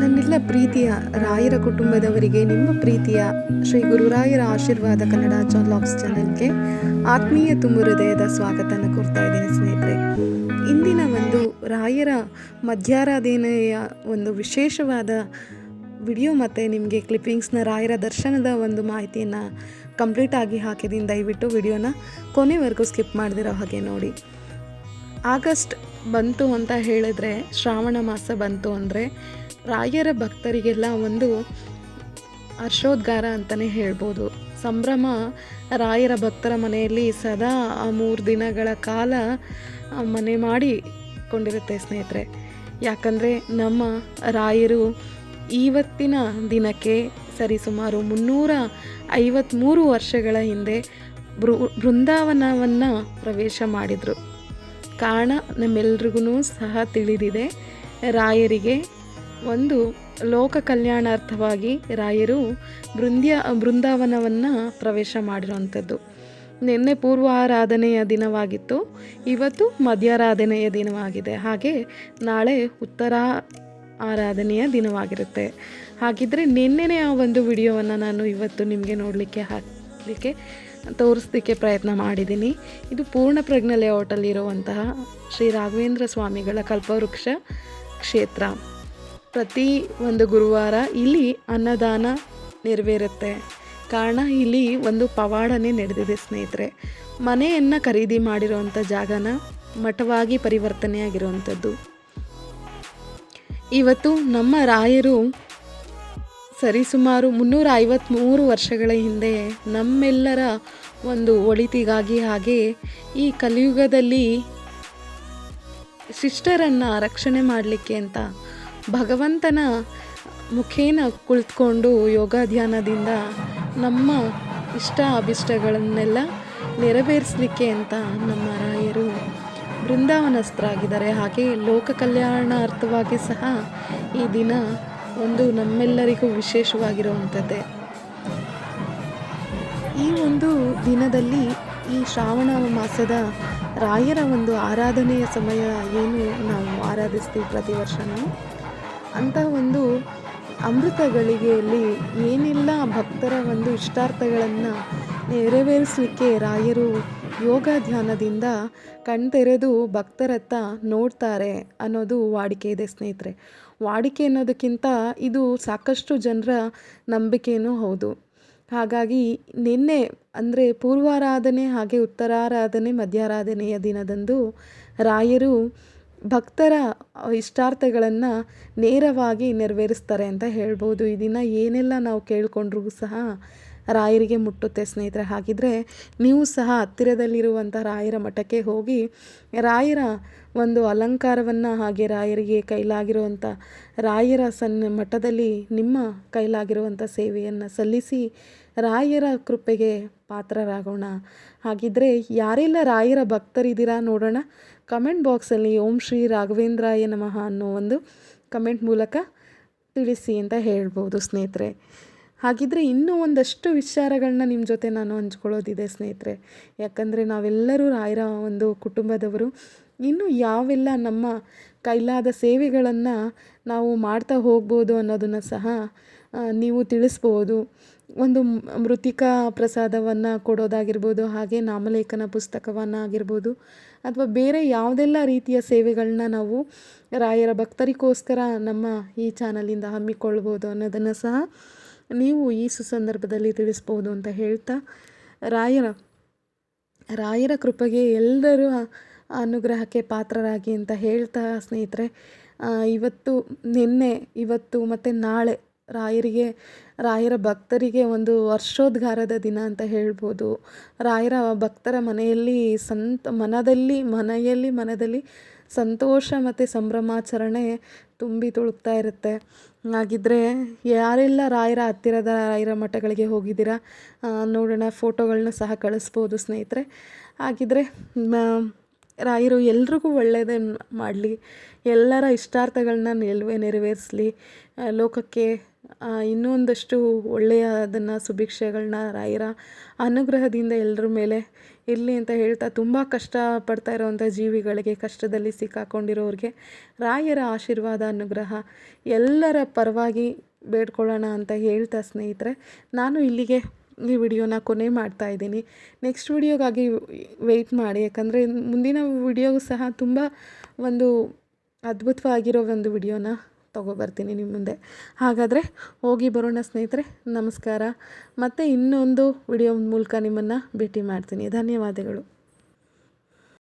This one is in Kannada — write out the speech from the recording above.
ನನ್ನೆಲ್ಲ ಪ್ರೀತಿಯ ರಾಯರ ಕುಟುಂಬದವರಿಗೆ, ನಿಮ್ಮ ಪ್ರೀತಿಯ ಶ್ರೀ ಗುರುರಾಯರ ಆಶೀರ್ವಾದ ಕನ್ನಡ ಲಾಗ್ಸ್ ಚಾನೆಲ್ಗೆ ಆತ್ಮೀಯ ತುಂಬು ಹೃದಯದ ಸ್ವಾಗತನ ಕೊಡ್ತಾ ಇದ್ದೀನಿ ಸ್ನೇಹಿತರೆ. ಇಂದಿನ ಒಂದು ರಾಯರ ಮಧ್ಯಾರಾಧನೆಯ ಒಂದು ವಿಶೇಷವಾದ ವಿಡಿಯೋ ಮತ್ತು ನಿಮಗೆ ಕ್ಲಿಪ್ಪಿಂಗ್ಸ್ನ ರಾಯರ ದರ್ಶನದ ಒಂದು ಮಾಹಿತಿಯನ್ನು ಕಂಪ್ಲೀಟಾಗಿ ಹಾಕಿದ್ದೀನಿ ದಯವಿಟ್ಟು ವಿಡಿಯೋನ ಕೊನೆವರೆಗೂ ಸ್ಕಿಪ್ ಮಾಡದಿರೋ ಹಾಗೆ ನೋಡಿ. ಆಗಸ್ಟ್ ಬಂತು ಅಂತ ಹೇಳಿದ್ರೆ ಶ್ರಾವಣ ಮಾಸ ಬಂತು ಅಂದರೆ ರಾಯರ ಭಕ್ತರಿಗೆಲ್ಲ ಒಂದು ಹರ್ಷೋದ್ಗಾರ ಅಂತಲೇ ಹೇಳ್ಬೋದು. ಸಂಭ್ರಮ ರಾಯರ ಭಕ್ತರ ಮನೆಯಲ್ಲಿ ಸದಾ ಆ ಮೂರು ದಿನಗಳ ಕಾಲ ಮನೆ ಮಾಡಿ ಕೊಂಡಿರುತ್ತೆ ಸ್ನೇಹಿತರೆ. ಯಾಕಂದರೆ ನಮ್ಮ ರಾಯರು ಇವತ್ತಿನ ದಿನಕ್ಕೆ ಸರಿಸುಮಾರು ಮುನ್ನೂರ ಐವತ್ತ್ಮೂರು ವರ್ಷಗಳ ಹಿಂದೆ ಬೃ, ಬೃಂದಾವನವನ್ನು ಪ್ರವೇಶ ಮಾಡಿದರು. ಕಾರಣ ನಮ್ಮೆಲ್ರಿಗೂ ಸಹ ತಿಳಿದಿದೆ. ರಾಯರಿಗೆ ಒಂದು ಲೋಕ ಕಲ್ಯಾಣಾರ್ಥವಾಗಿ ರಾಯರು ಬೃಂದ್ಯ, ಬೃಂದಾವನವನ್ನು ಪ್ರವೇಶ ಮಾಡಿರುವಂಥದ್ದು. ನಿನ್ನೆ ಪೂರ್ವಾರಾಧನೆಯ ದಿನವಾಗಿತ್ತು. ಇವತ್ತು ಮಧ್ಯಾರಾಧನೆಯ ದಿನವಾಗಿದೆ. ಹಾಗೆ ನಾಳೆ ಉತ್ತರ ಆರಾಧನೆಯ ದಿನವಾಗಿರುತ್ತೆ. ಹಾಗಿದ್ದರೆ ನಿನ್ನೆನೇ ಆ ಒಂದು ವಿಡಿಯೋವನ್ನು ನಾನು ಇವತ್ತು ನಿಮಗೆ ನೋಡಲಿಕ್ಕೆ ಹಾಕಲಿಕ್ಕೆ, ತೋರಿಸ್ಲಿಕ್ಕೆ ಪ್ರಯತ್ನ ಮಾಡಿದ್ದೀನಿ. ಇದು ಪೂರ್ಣ ಪ್ರಜ್ಞ ಲೇಔಟಲ್ಲಿರುವಂತಹ ಶ್ರೀ ರಾಘವೇಂದ್ರ ಸ್ವಾಮಿಗಳ ಕಲ್ಪವೃಕ್ಷ ಕ್ಷೇತ್ರ. ಪ್ರತಿ ಒಂದು ಗುರುವಾರ ಇಲ್ಲಿ ಅನ್ನದಾನ ನೆರವೇರುತ್ತೆ. ಕಾರಣ ಇಲ್ಲಿ ಒಂದು ಪವಾಡನೇ ನಡೆದಿದೆ ಸ್ನೇಹಿತರೆ. ಮನೆಯನ್ನು ಖರೀದಿ ಮಾಡಿರುವಂಥ ಜಾಗನ ಮಠವಾಗಿ ಪರಿವರ್ತನೆಯಾಗಿರುವಂಥದ್ದು. ಇವತ್ತು ನಮ್ಮ ರಾಯರು ಸರಿಸುಮಾರು ಮುನ್ನೂರ ಐವತ್ತ್ಮೂರು ವರ್ಷಗಳ ಹಿಂದೆ ನಮ್ಮೆಲ್ಲರ ಒಂದು ಒಳಿತಿಗಾಗಿ ಹಾಗೆ ಈ ಕಲಿಯುಗದಲ್ಲಿ ಶಿಷ್ಟರನ್ನು ರಕ್ಷಣೆ ಮಾಡಲಿಕ್ಕೆ ಅಂತ ಭಗವಂತನ ಮುಖೇನ ಕುಳಿತುಕೊಂಡು ಯೋಗ ಧ್ಯಾನದಿಂದ ನಮ್ಮ ಇಷ್ಟ ಅಭಿಷ್ಟಗಳನ್ನೆಲ್ಲ ನೆರವೇರಿಸಲಿಕ್ಕೆ ಅಂತ ನಮ್ಮ ರಾಯರು ಬೃಂದಾವನಸ್ಥರಾಗಿದ್ದಾರೆ. ಹಾಗೆ ಲೋಕ ಕಲ್ಯಾಣಾರ್ಥವಾಗಿ ಸಹ ಈ ದಿನ ಒಂದು ನಮ್ಮೆಲ್ಲರಿಗೂ ವಿಶೇಷವಾಗಿರುವಂಥದ್ದೇ. ಈ ಒಂದು ದಿನದಲ್ಲಿ ಈ ಶ್ರಾವಣ ಮಾಸದ ರಾಯರ ಒಂದು ಆರಾಧನೆಯ ಸಮಯ ಏನು ನಾವು ಆರಾಧಿಸ್ತೀವಿ ಪ್ರತಿ ವರ್ಷವೂ ಅಂಥ ಒಂದು ಅಮೃತ ಗಳಿಗೆಯಲ್ಲಿ ಏನೆಲ್ಲ ಭಕ್ತರ ಒಂದು ಇಷ್ಟಾರ್ಥಗಳನ್ನು ನೆರವೇರಿಸಲಿಕ್ಕೆ ರಾಯರು ಯೋಗ ಧ್ಯಾನದಿಂದ ಕಣ್ತೆರೆದು ಭಕ್ತರತ್ತ ನೋಡ್ತಾರೆ ಅನ್ನೋದು ವಾಡಿಕೆ ಇದೆ ಸ್ನೇಹಿತರೆ. ವಾಡಿಕೆ ಅನ್ನೋದಕ್ಕಿಂತ ಇದು ಸಾಕಷ್ಟು ಜನರ ನಂಬಿಕೆಯೂ ಹೌದು. ಹಾಗಾಗಿ ನಿನ್ನೆ ಅಂದರೆ ಪೂರ್ವಾರಾಧನೆ ಹಾಗೆ ಉತ್ತರಾರಾಧನೆ ಮಧ್ಯಾರಾಧನೆಯ ದಿನದಂದು ರಾಯರು ಭಕ್ತರ ಇಷ್ಟಾರ್ಥಗಳನ್ನು ನೇರವಾಗಿ ನೆರವೇರಿಸ್ತಾರೆ ಅಂತ ಹೇಳ್ಬೋದು. ಇದನ್ನು ಏನೆಲ್ಲ ನಾವು ಕೇಳಿಕೊಂಡ್ರೂ ಸಹ ರಾಯರಿಗೆ ಮುಟ್ಟುತ್ತೆ ಸ್ನೇಹಿತರೆ. ಹಾಗಿದ್ರೆ ನೀವು ಸಹ ಹತ್ತಿರದಲ್ಲಿರುವಂಥ ರಾಯರ ಮಠಕ್ಕೆ ಹೋಗಿ ರಾಯರ ಒಂದು ಅಲಂಕಾರವನ್ನು ಹಾಗೆ ರಾಯರಿಗೆ ಕೈಲಾಗಿರುವಂಥ ರಾಯರ ಸನ್ ಮಠದಲ್ಲಿ ನಿಮ್ಮ ಕೈಲಾಗಿರುವಂಥ ಸೇವೆಯನ್ನು ಸಲ್ಲಿಸಿ ರಾಯರ ಕೃಪೆಗೆ ಪಾತ್ರರಾಗೋಣ. ಹಾಗಿದ್ರೆ ಯಾರೆಲ್ಲ ರಾಯರ ಭಕ್ತರಿದ್ದೀರಾ ನೋಡೋಣ. ಕಮೆಂಟ್ ಬಾಕ್ಸಲ್ಲಿ ಓಂ ಶ್ರೀ ರಾಘವೇಂದ್ರಾಯ ನಮಃ ಅನ್ನೋ ಒಂದು ಕಮೆಂಟ್ ಮೂಲಕ ತಿಳಿಸಿ ಅಂತ ಹೇಳ್ಬೋದು ಸ್ನೇಹಿತರೆ. ಹಾಗಿದ್ರೆ ಇನ್ನೂ ಒಂದಷ್ಟು ವಿಚಾರಗಳನ್ನ ನಿಮ್ಮ ಜೊತೆ ನಾನು ಹಂಚ್ಕೊಳ್ಳೋದಿದೆ ಸ್ನೇಹಿತರೆ. ಯಾಕಂದರೆ ನಾವೆಲ್ಲರೂ ರಾಯರ ಒಂದು ಕುಟುಂಬದವರು. ಇನ್ನು ಯಾವೆಲ್ಲ ನಮ್ಮ ಕೈಲಾದ ಸೇವೆಗಳನ್ನು ನಾವು ಮಾಡ್ತಾ ಹೋಗ್ಬೋದು ಅನ್ನೋದನ್ನು ಸಹ ನೀವು ತಿಳಿಸ್ಬೋದು. ಒಂದು ಮೃತಿಕಾ ಪ್ರಸಾದವನ್ನು ಕೊಡೋದಾಗಿರ್ಬೋದು, ಹಾಗೆ ನಾಮಲೇಖನ ಪುಸ್ತಕವನ್ನು ಆಗಿರ್ಬೋದು, ಅಥವಾ ಬೇರೆ ಯಾವುದೆಲ್ಲ ರೀತಿಯ ಸೇವೆಗಳನ್ನ ನಾವು ರಾಯರ ಭಕ್ತರಿಗೋಸ್ಕರ ನಮ್ಮ ಈ ಚಾನಲಿಂದ ಹಮ್ಮಿಕೊಳ್ಬೋದು ಅನ್ನೋದನ್ನು ಸಹ ನೀವು ಈ ಸುಸಂದರ್ಭದಲ್ಲಿ ತಿಳಿಸ್ಬೋದು ಅಂತ ಹೇಳ್ತಾ, ರಾಯರ ರಾಯರ ಕೃಪೆಗೆ ಎಲ್ಲರೂ ಅನುಗ್ರಹಕ್ಕೆ ಪಾತ್ರರಾಗಿ ಅಂತ ಹೇಳ್ತಾ ಸ್ನೇಹಿತರೆ ಇವತ್ತು, ನಿನ್ನೆ, ಇವತ್ತು ಮತ್ತು ನಾಳೆ ರಾಯರಿಗೆ, ರಾಯರ ಭಕ್ತರಿಗೆ ಒಂದು ವರ್ಷೋದ್ಗಾರದ ದಿನ ಅಂತ ಹೇಳ್ಬೋದು. ರಾಯರ ಭಕ್ತರ ಮನೆಯಲ್ಲಿ ಸಂತ, ಮನದಲ್ಲಿ, ಮನೆಯಲ್ಲಿ, ಮನದಲ್ಲಿ ಸಂತೋಷ ಮತ್ತು ಸಂಭ್ರಮಾಚರಣೆ ತುಂಬಿ ತುಳುಕ್ತಾ ಇರುತ್ತೆ. ಹಾಗಿದ್ರೆ ಯಾರೆಲ್ಲ ರಾಯರ ಹತ್ತಿರದ ರಾಯರ ಮಠಗಳಿಗೆ ಹೋಗಿದ್ದೀರಾ ನೋಡೋಣ ಫೋಟೋಗಳನ್ನ ಸಹ ಕಳಿಸ್ಬೋದು ಸ್ನೇಹಿತರೆ. ಹಾಗಿದ್ರೆ, ಮ- ರಾಯರು ಎಲ್ರಿಗೂ ಒಳ್ಳೆಯದೇ ಮಾಡಲಿ. ಎಲ್ಲರ ಇಷ್ಟಾರ್ಥಗಳನ್ನ ನೆಲ್ವೇ, ನೆರವೇರಿಸಲಿ. ಲೋಕಕ್ಕೆ ಇನ್ನೂ ಒಂದಷ್ಟು ಒಳ್ಳೆಯದನ್ನು ಸುಭಿಕ್ಷೆಗಳನ್ನ ರಾಯರ ಅನುಗ್ರಹದಿಂದ ಎಲ್ಲರ ಮೇಲೆ ಇರಲಿ ಅಂತ ಹೇಳ್ತಾ ತುಂಬ ಕಷ್ಟಪಡ್ತಾ ಇರೋವಂಥ ಜೀವಿಗಳಿಗೆ, ಕಷ್ಟದಲ್ಲಿ ಸಿಕ್ಕಾಕೊಂಡಿರೋರಿಗೆ ರಾಯರ ಆಶೀರ್ವಾದ, ಅನುಗ್ರಹ ಎಲ್ಲರ ಪರವಾಗಿ ಬೇಡ್ಕೊಳ್ಳೋಣ ಅಂತ ಹೇಳ್ತಾ ಸ್ನೇಹಿತರೆ, ನಾನು ಇಲ್ಲಿಗೆ ಈ ವಿಡಿಯೋನ ಕೊನೆ ಮಾಡ್ತಾ ಇದ್ದೀನಿ. ನೆಕ್ಸ್ಟ್ ವಿಡಿಯೋಗಾಗಿ ವೆಯ್ಟ್ ಮಾಡಿ. ಯಾಕಂದರೆ ಮುಂದಿನ ವಿಡಿಯೋಗೂ ಸಹ ತುಂಬ ಒಂದು ಅದ್ಭುತವಾಗಿರೋ ಒಂದು ವಿಡಿಯೋನ ತೊಗೊಬರ್ತೀನಿ ನಿಮ್ಮ ಮುಂದೆ. ಹಾಗಾದರೆ ಹೋಗಿ ಬರೋಣ ಸ್ನೇಹಿತರೆ, ನಮಸ್ಕಾರ. ಮತ್ತು ಇನ್ನೊಂದು ವಿಡಿಯೋ ಮೂಲಕ ನಿಮ್ಮನ್ನು ಭೇಟಿ ಮಾಡ್ತೀನಿ. ಧನ್ಯವಾದಗಳು.